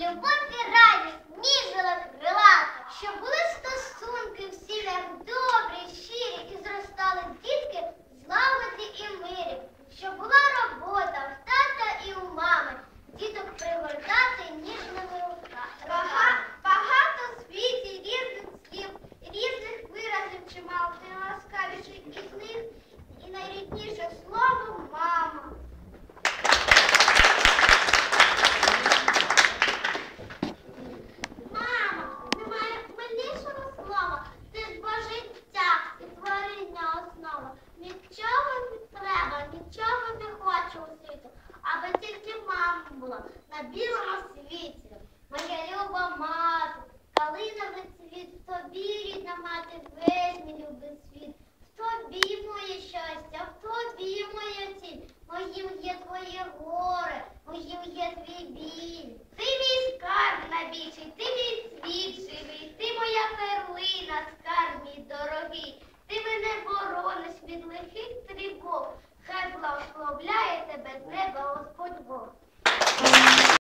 lo voy Нічого не треба, нічого не хочу у світі, аби тільки мама була на білому світі. Моя люба мати, калиновий цвіт, в тобі, рідна мати, весь мій любий світ. В тобі моє щастя, в тобі моя ціль, моїм є твоє горе, моїм є твій біль. Ти мій скарб найбільший, ти work.